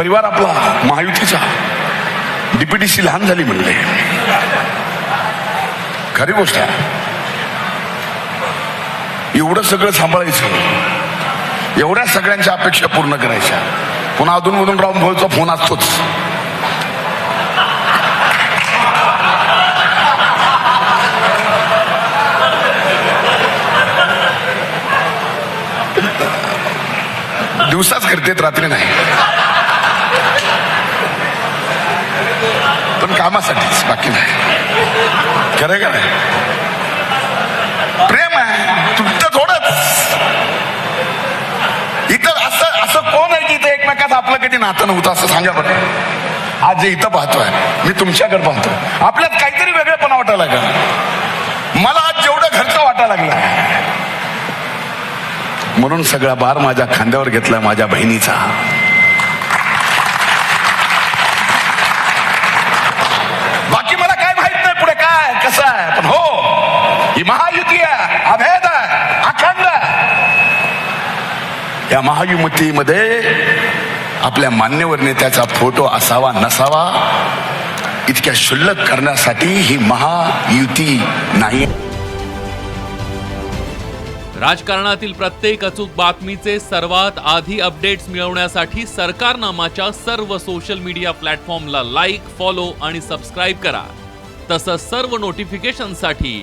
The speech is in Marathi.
परिवार आपला महायुतीचा. डीपीडीसी लहान झाली म्हणले खरी गोष्ट एवढं सगळं सांभाळायचं. एवढ्या सगळ्यांच्या अपेक्षा पूर्ण करायच्या. पुन्हा अधूनमधून राहून भाऊचा फोन असतोच. दिवसाच करतेत रात्री नाही. पण कामासाठीच बाकी नाही. खरं का नाही? प्रेम आहे तुमचं थोडंच. इथं असं असं कोण आहे की इथं एकमेकात आपलं कधी नातं नव्हतं असं सांगा बरं. आज जे इथं पाहतोय मी तुमच्याकडे पाहतोय. आपल्यात काहीतरी वेगळेपणा वाटायला लागला. मला आज जेवढं घरचं वाटायला लागलं. म्हणून सगळा बार माझ्या खांद्यावर घेतला माझ्या बहिणीचा बाकी मला काय माहीत नाही पुढे काय कसं आहे पण ही महायुती आहे अभेद आहे अखंड या महायुतीमध्ये आपल्या मान्यवर नेत्याचा फोटो असावा नसावा इतक्या शुल्लक करण्यासाठी ही महायुती नाही राजकारणातील प्रत्येक अचूक बातमीचे सर्वात आधी अपडेट्स मिळवण्यासाठी सरकारनामाच्या सर्व सोशल मीडिया प्लॅटफॉर्मला लाईक फॉलो आणि सबस्क्राईब करा तसंच सर्व नोटिफिकेशनसाठी